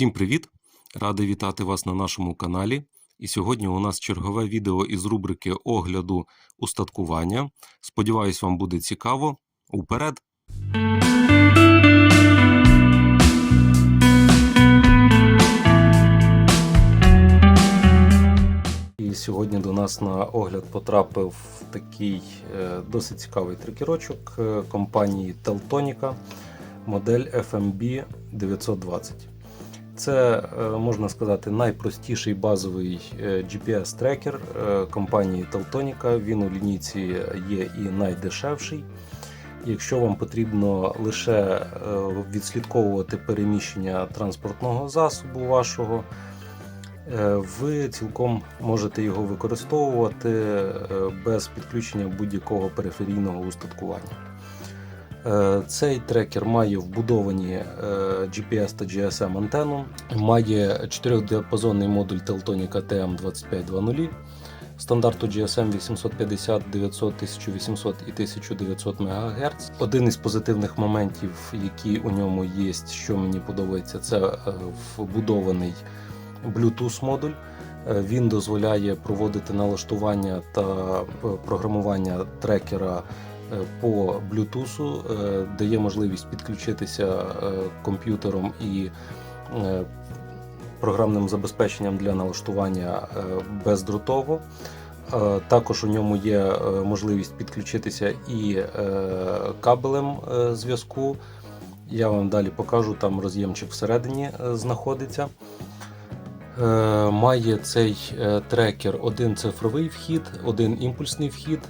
Всім привіт! Радий вітати вас на нашому каналі. І сьогодні у нас чергове відео із рубрики огляду устаткування. Сподіваюсь, вам буде цікаво. Уперед! І сьогодні до нас на огляд потрапив такий е, досить цікавий трекерочок е, компанії Teltonica, модель FMB 920. Це, е, можна сказати, найпростіший базовий е, GPS-трекер е, компанії Teltonica. Він у лінійці є і найдешевший. Якщо вам потрібно лише відслідковувати переміщення транспортного засобу вашого, ви цілком можете його використовувати без підключення будь-якого периферійного устаткування. Е, Цей трекер має вбудовані е, GPS та GSM антенну, має 4-діапазонний модуль Teltonica TM2520 стандарту GSM 850, 900, 1800 і 1900 МГц. Один із позитивних моментів, які у ньому є, що мені подобається, це е, вбудований Bluetooth модуль. Він дозволяє проводити налаштування та програмування трекера по Bluetooth, е, дає можливість підключитися е, комп'ютером і е, програмним забезпеченням для налаштування е, бездротово. Е, Також у ньому є е, можливість підключитися і е, кабелем е, зв'язку. Я вам далі покажу, там роз'ємчик всередині е, знаходиться. Е, Має цей е, трекер один цифровий вхід, один імпульсний вхід,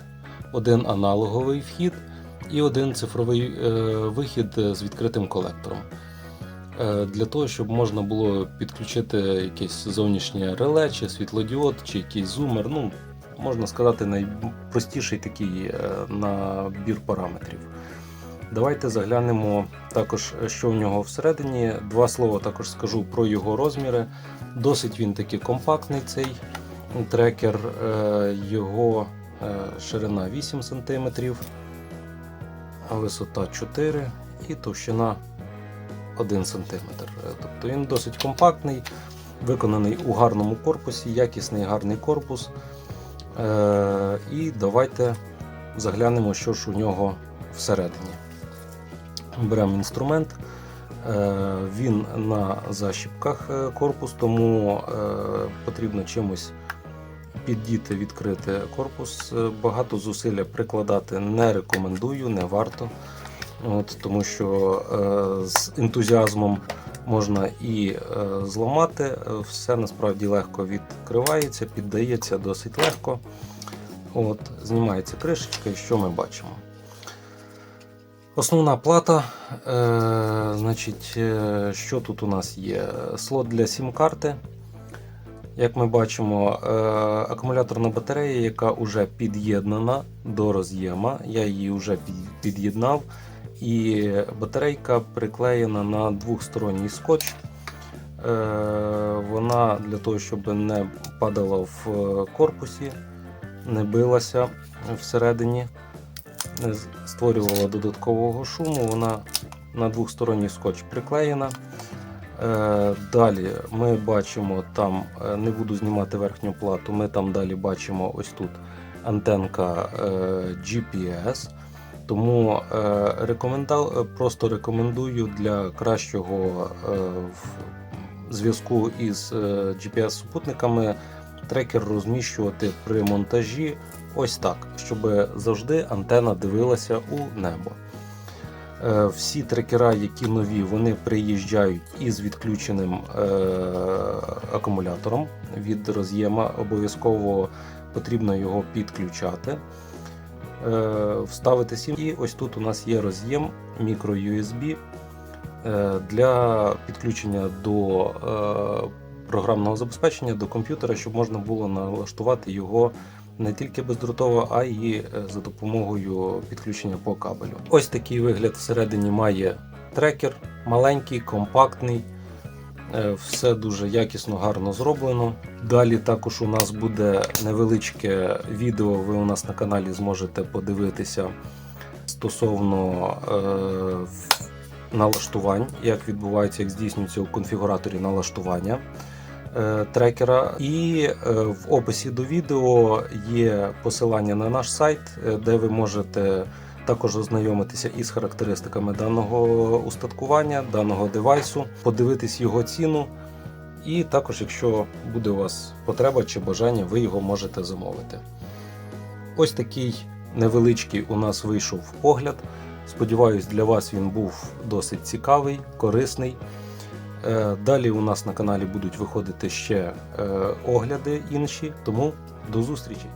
один аналоговий вхід і один цифровий е, вихід з відкритим колектором. Е, Для того, щоб можна було підключити якесь зовнішнє реле, чи світлодіод, чи якийсь зумер. Ну, можна сказати, найпростіший такий е, набір параметрів. Давайте заглянемо також, що в нього всередині. Два слова також скажу про його розміри. Досить він такий компактний цей трекер, його ширина 8 см, висота 4 і товщина 1 см. Тобто він досить компактний, виконаний у гарному корпусі, якісний гарний корпус. Е, І давайте заглянемо, що ж у нього всередині. Беремо інструмент. Е, Він на защіпках е, корпус, тому е, потрібно чимось піддіти, відкрити корпус. Е, Багато зусилля прикладати не рекомендую, не варто. От, тому що е, з ентузіазмом можна і е, зламати. Е, Все насправді легко відкривається, піддається досить легко. От, знімається кришечка і що ми бачимо. Основна плата, е, значить, е, що тут у нас є? Слот для сім-карти. Як ми бачимо, е, акумуляторна батарея, яка вже під'єднана до роз'єма. Я її вже під- під'єднав. І батарейка приклеєна на двохсторонній скотч. Е, Вона для того, щоб не падала в е, корпусі, не билася всередині, не створювала додаткового шуму. Вона на двохсторонній скотч приклеєна. Е, Далі ми бачимо там, е, не буду знімати верхню плату, ми там далі бачимо ось тут антенка е, GPS. Тому просто рекомендую для кращого зв'язку із GPS-супутниками трекер розміщувати при монтажі ось так, щоб завжди антена дивилася у небо. Е, Всі трекера, які нові, вони приїжджають із відключеним е, акумулятором від роз'єма. Обов'язково потрібно його підключати, е, вставити сім. І ось тут у нас є роз'єм е, для підключення до програмного забезпечення до комп'ютера, щоб можна було налаштувати його не тільки бездротово, а й е, за допомогою підключення по кабелю. Ось такий вигляд всередині має трекер, маленький, компактний. Е, Все дуже якісно, гарно зроблено. Далі також у нас буде невеличке відео. Ви у нас на каналі зможете подивитися стосовно е, налаштувань, як відбувається, як здійснюється у конфігураторі налаштування трекера. І е, в описі до відео є посилання на наш сайт, е, де ви можете також ознайомитися із характеристиками даного устаткування, даного девайсу, подивитись його ціну. І також, якщо буде у вас потреба чи бажання, ви його можете замовити. Ось такий невеличкий у нас вийшов огляд. Сподіваюсь, для вас він був досить цікавий, корисний. Е, Далі у нас на каналі будуть виходити ще е, огляди інші, тому до зустрічі!